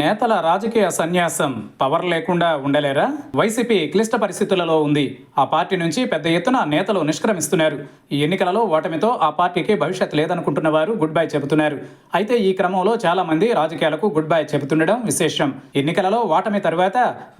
నేతల రాజకీయ సన్యాసం పవర్ లేకుండా ఉండలేరా? వైసీపీ క్లిష్ట పరిస్థితులలో ఉంది. ఆ పార్టీ నుంచి పెద్ద ఎత్తున నేతలు నిష్క్రమిస్తున్నారు. ఈ ఎన్నికలలో ఓటమితో ఆ పార్టీకి భవిష్యత్ లేదనుకుంటున్న వారు గుడ్ బై చెబుతున్నారు. అయితే ఈ క్రమంలో చాలా మంది రాజకీయాలకు గుడ్ బై చెబుతుండడం విశేషం. ఎన్నికలలో ఓటమి తరువాత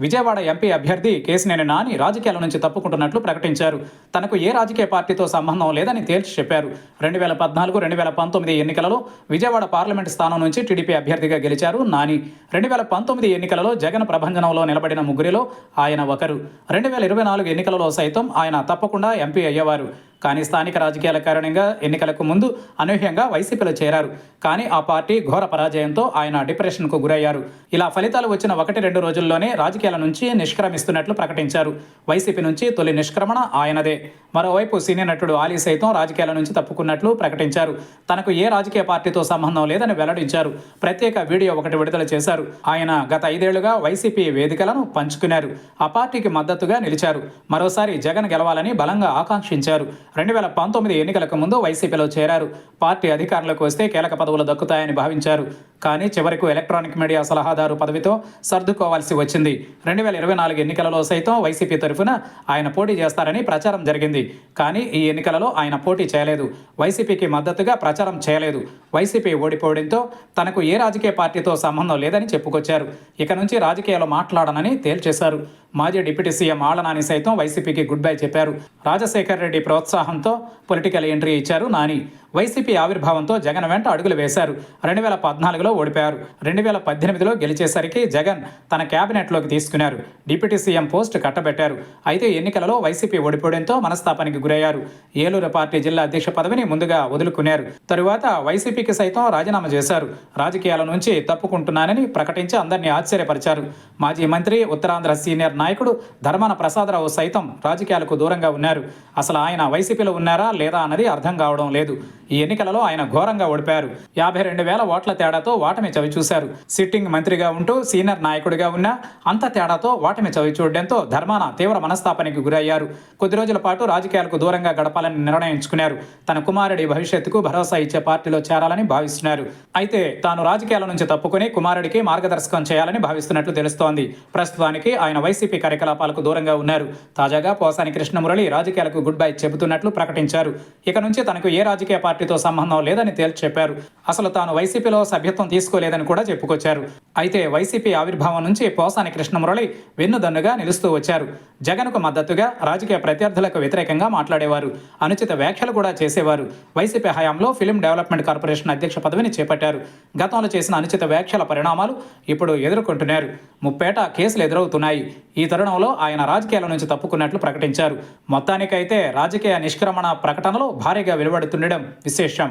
విజయవాడ ఎంపీ అభ్యర్థి కేసినేని నాని రాజకీయాల నుంచి తప్పుకుంటున్నట్లు ప్రకటించారు. తనకు ఏ రాజకీయ పార్టీతో సంబంధం లేదని తేల్చి చెప్పారు. రెండు వేల పద్నాలుగు రెండు వేల పంతొమ్మిది ఎన్నికలలో విజయవాడ పార్లమెంట్ స్థానం నుంచి టీడీపీ అభ్యర్థిగా గెలిచారు నాని. రెండు వేల పంతొమ్మిది ఎన్నికలలో జగన్ ప్రభంజనంలో నిలబడిన ముగ్గురిలో ఆయన ఒకరు. రెండు వేల ఇరవై నాలుగు ఎన్నికలలో సైతం ఆయన తప్పకుండా ఎంపీ అయ్యేవారు. కానీ స్థానిక రాజకీయాల కారణంగా ఎన్నికలకు ముందు అనూహ్యంగా వైసీపీలో చేరారు. కానీ ఆ పార్టీ ఘోర పరాజయంతో ఆయన డిప్రెషన్కు గురయ్యారు. ఇలా ఫలితాలు వచ్చిన ఒకటి రెండు రోజుల్లోనే రాజకీయాల నుంచి నిష్క్రమిస్తున్నట్లు ప్రకటించారు. వైసీపీ నుంచి తొలి నిష్క్రమణ ఆయనదే. మరోవైపు సినీ నటుడు ఆలీ సైతం రాజకీయాల నుంచి తప్పుకున్నట్లు ప్రకటించారు. తనకు ఏ రాజకీయ పార్టీతో సంబంధం లేదని వెల్లడించారు. ప్రత్యేక వీడియో ఒకటి విడుదల చేశారు. ఆయన గత ఐదేళ్ళుగా వైసీపీ వేదికలను పంచుకున్నారు. ఆ పార్టీకి మద్దతుగా నిలిచారు. మరోసారి జగన్ గెలవాలని బలంగా ఆకాంక్షించారు. రెండు వేల పంతొమ్మిది ఎన్నికలకు ముందు వైసీపీలో చేరారు. పార్టీ అధికారంలోకి వస్తే కీలక పదవులు దక్కుతాయని భావించారు. కానీ చివరకు ఎలక్ట్రానిక్ మీడియా సలహాదారు పదవితో సర్దుకోవాల్సి వచ్చింది. రెండు వేల ఇరవై నాలుగు ఎన్నికలలో సైతం వైసీపీ తరఫున ఆయన పోటీ చేస్తారని ప్రచారం జరిగింది. కానీ ఈ ఎన్నికలలో ఆయన పోటీ చేయలేదు. వైసీపీకి మద్దతుగా ప్రచారం చేయలేదు. వైసీపీ ఓడిపోవడంతో తనకు ఏ రాజకీయ పార్టీతో సంబంధం లేదని చెప్పుకొచ్చారు. ఇక నుంచి రాజకీయాలు మాట్లాడనని తేల్చేశారు. మాజీ డిప్యూటీ సీఎం ఆళ్ళనాని సైతం వైసీపీకి గుడ్ బై చెప్పారు. రాజశేఖర్ రెడ్డి ప్రోత్సాహంతో పొలిటికల్ ఎంట్రీ ఇచ్చారు నాని. వైసీపీ ఆవిర్భావంతో జగన్ వెంట అడుగులు వేశారు. రెండు వేల పద్నాలుగులో ఓడిపోయారు. రెండు వేల పద్దెనిమిదిలో గెలిచేసరికి జగన్ తన క్యాబినెట్లోకి తీసుకున్నారు. డిప్యూటీ సీఎం పోస్ట్ కట్టబెట్టారు. అయితే ఎన్నికలలో వైసీపీ ఓడిపోవడంతో మనస్తాపానికి గురయ్యారు. ఏలూరు పార్టీ జిల్లా అధ్యక్ష పదవిని ముందుగా వదులుకున్నారు. తరువాత వైసీపీకి సైతం రాజీనామా చేశారు. రాజకీయాల నుంచి తప్పుకుంటున్నానని ప్రకటించి అందరినీ ఆశ్చర్యపరిచారు. మాజీ మంత్రి ఉత్తరాంధ్ర సీనియర్ నాయకుడు ధర్మాన ప్రసాదరావు సైతం రాజకీయాలకు దూరంగా ఉన్నారు. అసలు ఆయన వైసీపీలో ఉన్నారా లేదా అన్నది అర్థం కావడం లేదు. ఈ ఎన్నికలలో ఆయన ఘోరంగా ఓడిపారు యాభై రెండు వేల ఓట్ల తేడాతో ఓటమి చవి చూశారు. సిట్టింగ్ మంత్రిగా ఉంటూ సీనియర్ నాయకుడిగా ఉన్నా అంత తేడాతో ఓటమి చవి చూడడంతో ధర్మాన తీవ్ర మనస్తాపానికి గురయ్యారు. కొద్ది రోజుల పాటు రాజకీయాలకు దూరంగా గడపాలని నిర్ణయించుకున్నారు. తన కుమారుడి భవిష్యత్తుకు భరోసా ఇచ్చే పార్టీలో చేరాలని భావిస్తున్నారు. అయితే తాను రాజకీయాల నుంచి తప్పుకుని కుమారుడికి మార్గదర్శకం చేయాలని భావిస్తున్నట్లు తెలుస్తోంది. ప్రస్తుతానికి ఆయన వైసీపీ కార్యకలాపాలకు దూరంగా ఉన్నారు. తాజాగా పోసాని కృష్ణమురళి రాజకీయాలకు గుడ్ బై చెబుతున్నట్లు ప్రకటించారు. ఇక నుంచి తనకు ఏ రాజకీయ పార్టీ పార్టీతో సంబంధం లేదని తేల్చి చెప్పారు. అసలు తాను వైసీపీలో సభ్యత్వం తీసుకోలేదని కూడా చెప్పుకొచ్చారు. అయితే వైసీపీ ఆవిర్భావం నుంచి పోసాని కృష్ణమురళి వెన్నుదన్నుగా నిలుస్తూ వచ్చారు. జగన్కు మద్దతుగా రాజకీయ ప్రత్యర్థులకు వ్యతిరేకంగా మాట్లాడేవారు. అనుచిత వ్యాఖ్యలు కూడా చేసేవారు. వైసీపీ హయాంలో ఫిలిం డెవలప్మెంట్ కార్పొరేషన్ అధ్యక్ష పదవిని చేపట్టారు. గతంలో చేసిన అనుచిత వ్యాఖ్యల పరిణామాలు ఇప్పుడు ఎదుర్కొంటున్నారు. ముప్పేట కేసులు ఎదురవుతున్నాయి. ఈ తరుణంలో ఆయన రాజకీయాల నుంచి తప్పుకున్నట్లు ప్రకటించారు. మొత్తానికైతే రాజకీయ నిష్క్రమణ ప్రకటనలు భారీగా వెలువడుతుండడం విశేషం